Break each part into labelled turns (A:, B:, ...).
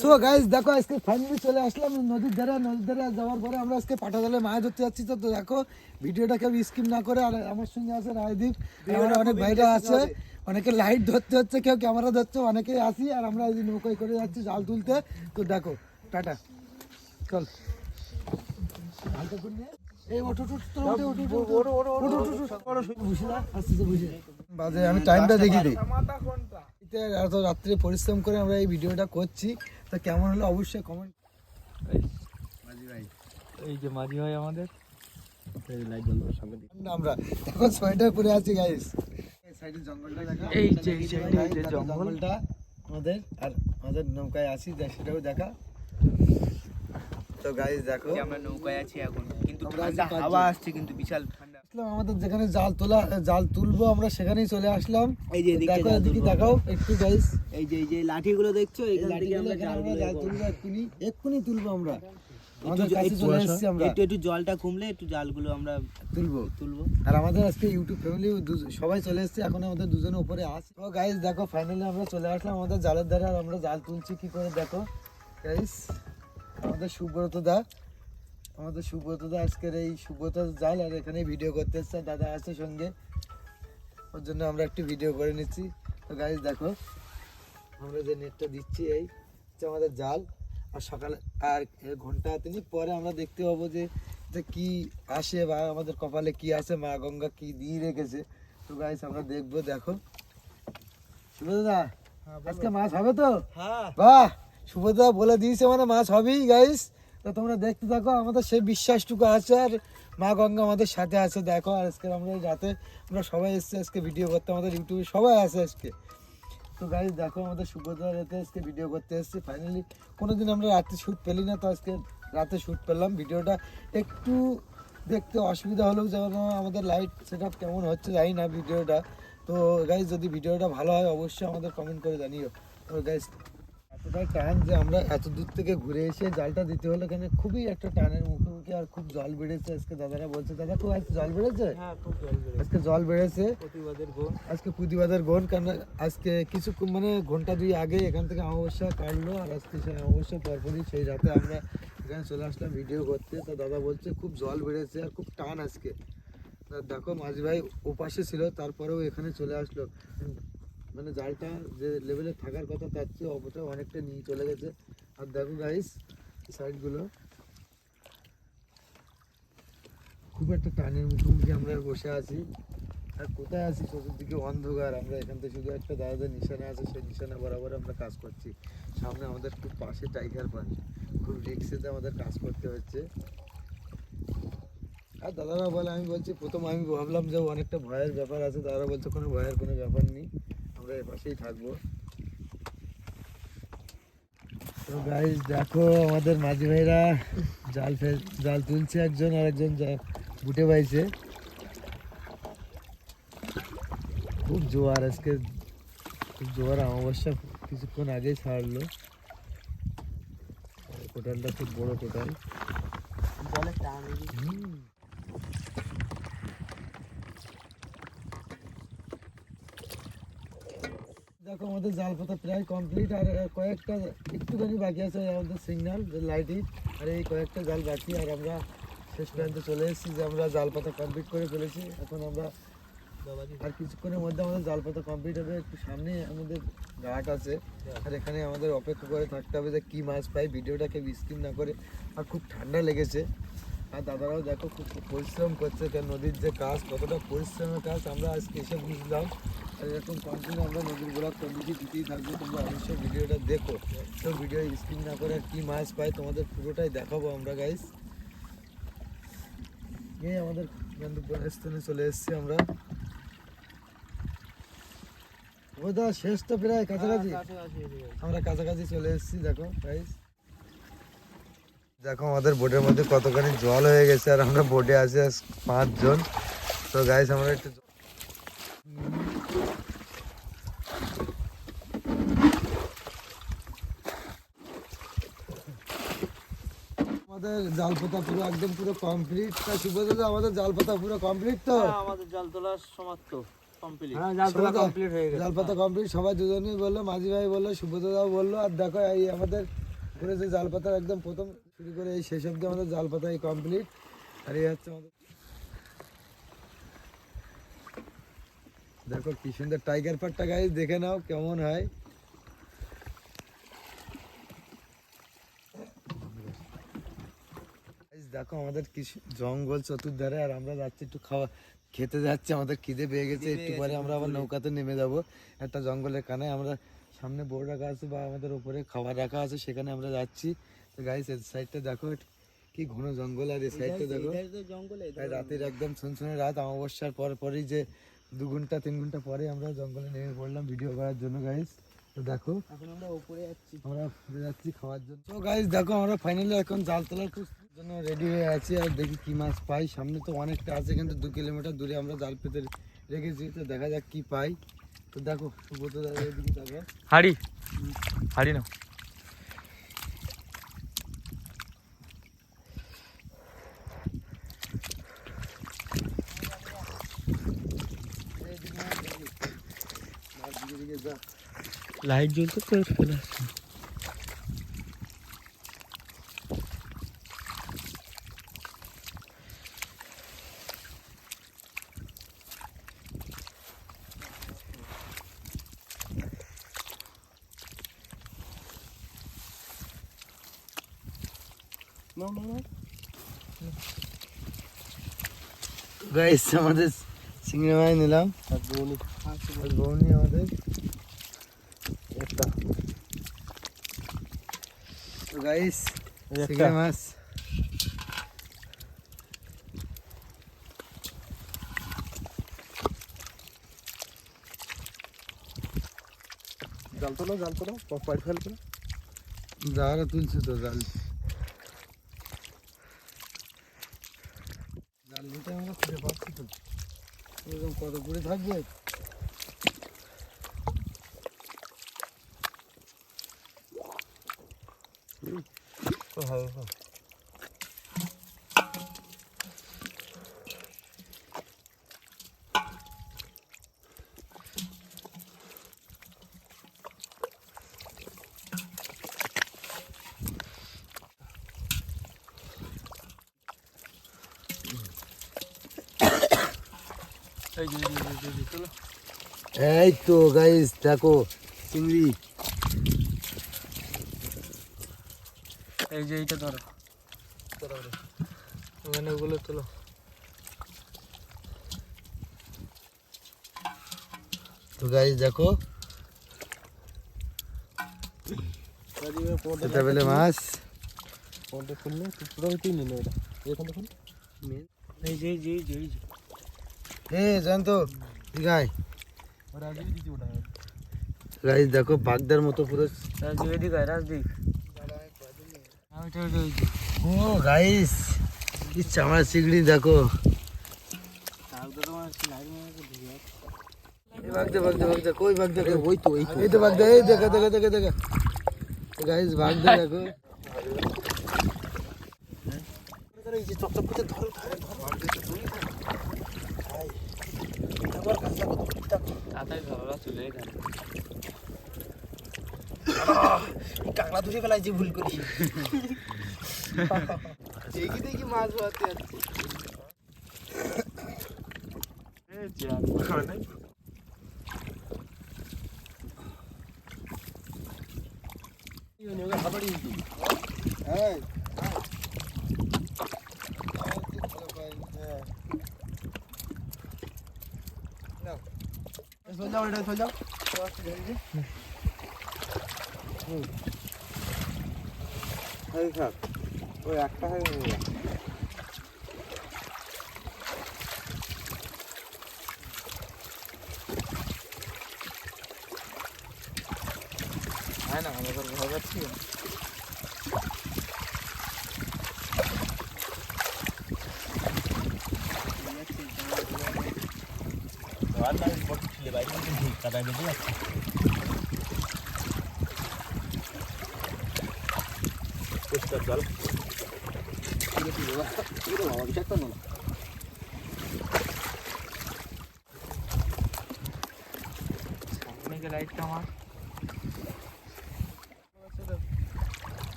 A: So guys দেখো আজকে finally চলে আসলাম নদীর ধারে নদীর ধারে যাওয়ার পরে আমরা আজকে পাটা জালে মাছ ধরতে যাচ্ছি তো দেখো ভিডিওটা কেউ স্কিপ না করে আর আমার সঙ্গে আছে রায়দীপ আমার অনেক ভাইরা আছে অনেকে লাইট ধরতে হচ্ছে কেউ ক্যামেরা ধরছে অনেকে আসি আর আমরা এই নৌকায় করে যাচ্ছি জাল তুলতে তো দেখো টাটা চল বাজে আমি টাইমটা দেখিয়ে দিই এতে এত রাত্রে পরিশ্রম করে আমরা এই ভিডিওটা করছি। তো কেমন হলো অবশ্যই কমেন্ট
B: এই যে মাঝি ভাই আমাদের।
A: আমরা এখন সোয়েটার পরে আছি গাইস এই সাইডে জঙ্গলটা দেখা।
B: যে, এই যে, এই যে, এই যে
A: এটা
B: জঙ্গল।
A: জঙ্গলটা আমাদের আর আমাদের নৌকায় আসি সেটাও দেখা। তো গাইস দেখো।
C: আমরা নৌকায় আছি এখন। হাওয়া আসছে কিন্তু বিশাল ঠান্ডা।
A: আসলাম আমাদের যেখানে জাল তোলা জাল তুলবো আমরা সেখানেই চলে আসলাম।
C: এই যে
A: দেখো এদিকে দেখাও একটু গাইস
C: এই যে এই যে লাঠিগুলো দেখছ
A: এই
C: এখান থেকে আমরা
A: জাল তুলবো এক্ষুনি এক্ষুনি তুলবো আমরা।
C: একটু একটু জলটা কমলে একটু জালগুলো আমরা
A: তুলবো।
C: তুলবো।
A: আর আমাদের আজকে ইউটিউব ফ্যামিলি সবাই চলে এসেছে এখন আমাদের দুজনে উপরে আস তো গাইস দেখো ফাইনালি আমরা চলে আসলাম আমাদের জালের আর আমরা জাল তুলছি কি করে দেখো? গাইস আমাদের সুব্রত দা আমাদের সুব্রত দা আজকের এই সুব্রত জাল আর এখানে ভিডিও করতে এসছে দাদা আছে সঙ্গে। ওর জন্য আমরা একটু ভিডিও করে নিচ্ছি। তো গাইস দেখো আমরা যে নেটটা দিচ্ছি এই হচ্ছে আমাদের জাল। আর সকালে আর ঘণ্টা তিনি পরে আমরা দেখতে পাবো যে যে কি আসে বা আমাদের কপালে কি আছে মা গঙ্গা কি দিয়ে রেখেছে। তো গাইস আমরা দেখব দেখো। সুব্রতদা আজকে মাছ হবে তো?
C: হ্যাঁ।
A: বাহ! সুব্রতদা বলে দিয়েছে মানে মাছ হবেই গাইস তো তোমরা দেখতে থাকো, আমাদের সেই বিশ্বাসটুকু আছে আর মা গঙ্গা আমাদের সাথে আছে, দেখো। আর আজকে আমরা রাতে আমরা সবাই এসেছি, আজকে ভিডিও করতে, আমাদের ইউটিউবে সবাই আছে আজকে। তো গাইস দেখো আমাদের সুব্রতদা রাতে আজকে ভিডিও করতে এসেছি। ফাইনালি কোনোদিন আমরা রাতে শ্যুট পেলি না, তো আজকে রাতে শ্যুট পেলাম। ভিডিওটা একটু দেখতে অসুবিধা হলেও যেন আমাদের লাইট সেট কেমন হচ্ছে, জানি না ভিডিওটা তো গাইজ যদি ভিডিওটা ভালো হয়, অবশ্যই আমাদের কমেন্ট করে জানিও। তো গাইজ এতটাই টান যে আমরা এত দূর থেকে ঘুরে এসে জালটা দিতে হলো কেন? খুবই একটা টানের মুখোমুখি আর খুব জল বেড়েছে। আজকে দাদারা বলছে দাদা খুব আজকে জল বেড়েছে?
B: হ্যাঁ
A: আজকে জল বেড়েছে। আজকে প্রতিবাদের গন কারণ আজকে কিছু মানে ঘণ্টা দুই আগে এখান থেকে অমাবস্যা কাটলো আর আজকে সেই অমাবস্যা পরপরই সেই রাতে আমরা এখানে চলে আসলাম ভিডিও করতে। তো দাদা বলছে খুব জল বেড়েছে আর খুব টান আজকে। দেখো মাঝি ভাই ওপাশে ছিল তারপরেও এখানে চলে আসলো। মানে জালটা যে লেভেলে থাকার কথা, তার চেয়ে অপটা অনেকটা নিয়ে চলে গেছে। আর দেখো গাইস সাইডগুলো খুব একটা টানের মুখোমুখি আমরা বসে আছি। আর কোথায় আছি? চতুর্দিকে অন্ধকার। আমরা এখান থেকে শুধু একটা দাদাদের নিশানা আছে, সেই নিশানা বরাবর আমরা কাজ করছি। সামনে আমাদের খুব পাশে টাইগার পাঞ্চ খুব রিক্সেতে আমাদের কাজ করতে হচ্ছে। আর দাদারা বলে, আমি বলছি, প্রথম আমি ভাবলাম যে অনেকটা ভয়ের ব্যাপার আছে। দাদারা বলছে, কোনো ভয়ের কোনো ব্যাপার নেই। আমরা এ পাশেই থাকব। তো গাইজ দেখো আমাদের মাঝি ভাইরা জাল ফেল জাল তুলছে একজন আর একজন বুটে পাইছে। খুব জোয়ার আজকে খুব জোয়ার অমাবস্যা কিছুক্ষণ আগেই ছাড়লো। কোটালটা খুব বড় কোটাল।
C: জলের টান।
A: দেখো, আমাদের জাল পাতা প্রায় কমপ্লিট আর কয়েকটা একটুখানি বাকি আছে, আমাদের সিগন্যাল যে লাইটই আর এই কয়েকটা জাল বাকি, আর আমরা শেষ পর্যন্ত চলে এসেছি, যে আমরা জাল পাতা কমপ্লিট করে ফেলেছি। এখন আমরা আর কিছুক্ষণের মধ্যে আমাদের জাল পাতা কমপ্লিট হবে, একটু সামনে আমাদের ঘাট আছে। আর এখানে আমাদের অপেক্ষা করে থাকতে হবে যে কী মাছ পাই, ভিডিওটাকে স্কিম না করে। আর খুব ঠান্ডা লেগেছে। আর দাদারাও দেখো খুব পরিশ্রম করছে কারণ নদীর যে কাজ কতটা পরিশ্রমের কাজ আমরা আজকে এসে বুঝলাম আর এরকম কন্টিনিউ আমরা নদীর ব্লগ কমিটি দিতেই থাকব তোমরা অবশ্যই ভিডিওটা দেখো। তো ভিডিও স্কিম না করে কি মাছ পাই তোমাদের পুরোটাই দেখাবো আমরা গাইস এই আমাদের গন্তব্য স্থানে চলে এসেছি আমরা। ওদা শেষ তো প্রায় কাছাকাছি? আমরা কাছাকাছি চলে এসেছি দেখো গাইস দেখো আমাদের বোটের মধ্যে কতখানি জল হয়ে গেছে আর আমরা বোটে আছি পাঁচজন। তো গাইস আমরা একটু আমাদের জাল পাতা পুরো একদম পুরো কমপ্লিট তা সুব্রত দা, আমাদের জাল পাতা পুরো কমপ্লিট তো?
C: আমাদের জাল তোলার সমাপ্ত
B: কমপ্লিট
C: হ্যাঁ
A: জাল পাতা
C: কমপ্লিট হয়ে গেছে।
A: জাল কমপ্লিট সবাই দুজনেই বলল মাঝি ভাই বলল সুব্রত দাও বলল আর দেখো এই আমাদের করেছে জাল পাতার একদম প্রথম শুরু করে এই শেষ অব্দি আমাদের জাল পাতা কমপ্লিট আর এই হচ্ছে আমাদের দেখো কি সুন্দর টাইগার পাটটা গাইজ দেখে নাও কেমন হয়। দেখো আমাদের কি জঙ্গল চতুর্ধারে আর আমরা যাচ্ছি একটু খাওয়া খেতে যাচ্ছি আমাদের খিদে পেয়ে গেছে। একটু পরে আমরা আবার নৌকাতে নেমে যাব। একটা জঙ্গলের কানে আমরা সামনে বোর্ড রাখা আছে বা আমাদের উপরে খাবার রাখা আছে সেখানে আমরা যাচ্ছি। তো গাইস এই সাইডটা দেখো কি ঘন জঙ্গল আর এই সাইডটা দেখো। রাতের একদম শুনশুনে রাত অমাবস্যার পর পরই যে দু ঘণ্টা তিন ঘণ্টা পরে আমরা জঙ্গলে নেমে পড়লাম ভিডিও করার জন্য গাইস তো দেখো
C: এখন আমরা উপরে যাচ্ছি।
A: আমরা ঘুরে যাচ্ছি খাওয়ার জন্য। তো গাইস দেখো আমরা ফাইনালি এখন জাল তোলার খুব জন্য রেডি হয়ে আছি আর দেখি কি মাছ পাই। সামনে তো অনেকটা আছে কিন্তু দু কিলোমিটার দূরে আমরা জাল পেতে রেখেছি তো দেখা যাক কি পাই। তো দেখো সুব্রত দাদা এদিকে দেখো।
B: হাড়ি। হাড়ি নাও
A: এইদিকে মাছ দেখি। মাছ দিকে দিকে যা
B: লাইট জ্বলতে তো চলে আসছে
A: গাইস আমাদের চিংড়ি মাছ নিলাম।
B: আর বউনি
A: আর বউনি আমাদের একটা তো গাইস। চিংড়ি মাছ
B: জাল তোলো জাল তোলো পাড়ি ফেল করে
A: যারা তুলছে তো জাল জাল নিতে আমরা খুঁজে পাচ্ছি তো এরকম কত করে থাকবে
B: এই যে এই যে, এই যে, এই যে, তোলো
A: এই তো গাইস দেখো চিংড়ি
B: এই যে এইটা ধরো। ওখানে ওগুলো তোলো।
A: তো গাইস দেখো। এটা বেলে মাছ।
B: ফোনটা খুললে তো পুরো তুই নিলে এটা এখান থেকে এই এই যে যে যে।
A: এ জানতো গাই
B: ওরা আগে দিছি ওটা।
A: গাইস দেখো বাগদার মতো পুরো
B: রাজদীপ এদিকে রাজদীপ আমি তো ওই যে, ওই যে
A: ও গাইস কি চামড়া চিংড়ি দেখো। বাগদা বাগদা বাগদা কই কই ওই তো এই তো। এই তো বাগদা এই দেখো দেখো দেখো দেখো। গাইস বাগদা দেখো এই যে চপচপ ধরো ধরো
B: তাড়াতাড়ি ধরো চলে
C: ধরে ফেলাই যে ভুল করি দেখি দেখি মাছ ধরতে যাচ্ছি
B: এই যে আর মানে
A: এই
C: চল যাও এটা চল যাও
A: এই থাক ওই একটা হয়ে
B: না আমাদের ঘর যাচ্ছি
C: কাদা বেঁধে যাচ্ছে
B: চল চল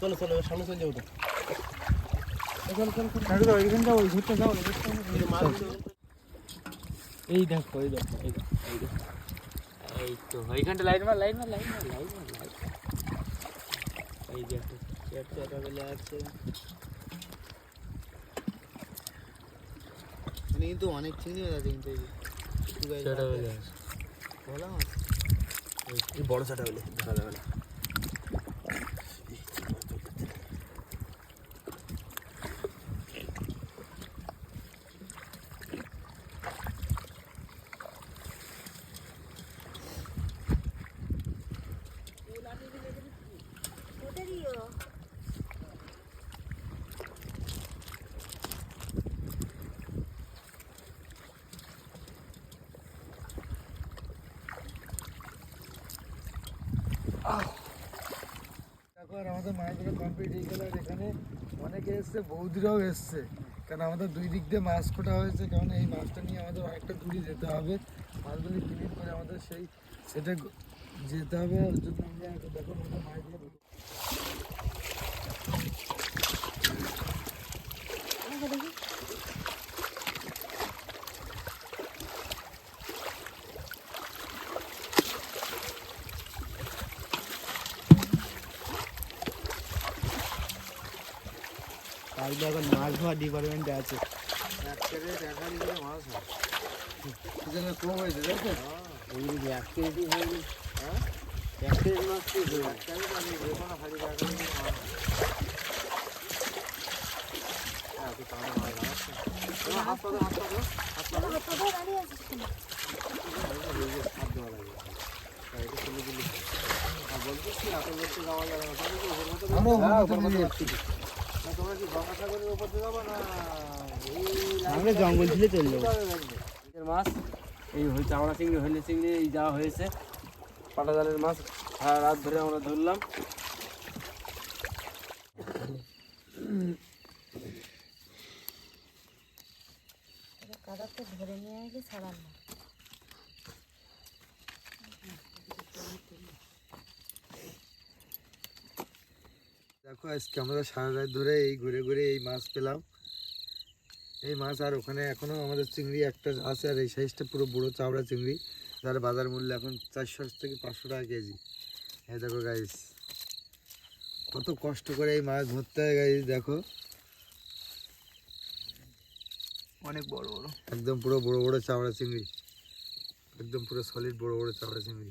B: চলো চলো সামনে চলে যাব
C: এই দেখো এই দেখো এই দেখো। এই তো, এইখানটা লাইট মার লাইট মার লাইট মার লাইট মার লাইট এই দেখো। চেয়ার চেয়ার বেলে আছে
B: কিন্তু অনেক চিংড়ি মাছ আছে কিন্তু
C: বলা
B: মাছ
C: বড় চাটা বলে দেখা যাবে না
A: আমাদের মাছ ধরা কমপ্লিট হয়ে গেল আর এখানে অনেকে এসছে, বৌদিরাও এসছে। কারণ আমাদের দুই দিক দিয়ে মাছ কোটা হয়েছে, কারণ এই মাছটা নিয়ে আমাদের অনেকটা দূরে যেতে হবে। মাছগুলি ক্লিন করে আমাদের সেই সেটা যেতে হবে। ওর জন্য আমরা দেখো আমাদের মাছগুলো
B: কালকে এখন মাছ ধোয়া ডিপার্টমেন্টে আছে।
A: কম হয়েছে দেখো
B: এক কেজি হয়ে এক কেজি মাছ কি আমরা জঙ্গল ছিলে চলে
C: মাছ এই হয়েছে চামড়া চিংড়ি হইলে চিংড়ি এই যা হয়েছে। পাটা জালের মাছ সারা রাত ধরে আমরা ধরলাম।
D: কাদাতে ধরে নিয়ে গেলে ছাড়ান
A: দেখো আজকে আমরা সারা রাত ধরে এই ঘুরে ঘুরে এই মাছ পেলাম। এই মাছ আর ওখানে এখনও আমাদের চিংড়ি একটা আছে আর এই সাইজটা পুরো বড় চাওড়া চিংড়ি যার বাজার মূল্য এখন চারশো থেকে পাঁচশো টাকা কেজি। এই দেখো গাইস কত কষ্ট করে এই মাছ ধরতে হয় গাইস দেখো।
B: অনেক বড় বড়।
A: একদম পুরো বড় বড় চাওড়া চিংড়ি একদম পুরো সলিড বড় বড় চাওড়া চিংড়ি।